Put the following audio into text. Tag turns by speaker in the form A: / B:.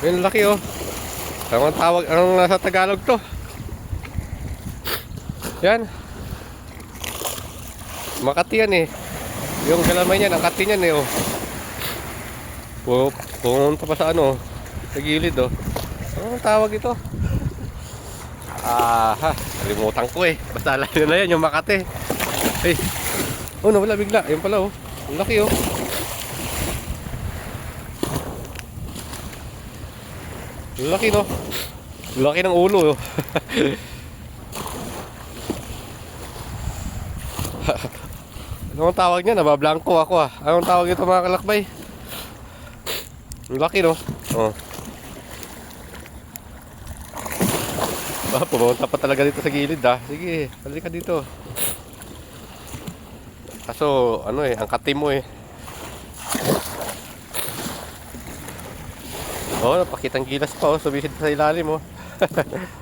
A: Yung laki oh. Ang tawag, ang nasa Tagalog to. Yan. Makati yan eh. Yung galamay niyan, ang kati niyan eh oh. Pu- Pumunta pa sa ano, sa gilid oh. Anong tawag ito? Ah, ha, kalimutan ko eh. Basta alam na yan, yung Makati. Eh, oh nawala bigla. Yan pala oh. Ang laki oh. Laki no. Laki ng ulo oh. Anong tawag niya? Nabablanko ako ah. Anong tawag ito mga kalakbay? Laki no. Oh. Ah, pumunta pa talaga dito sa gilid ah. Sige, halika dito. Kaso, ano eh, ang kati mo eh. Oh, napakitang gilas pa oh, sumisid sa ilalim oh.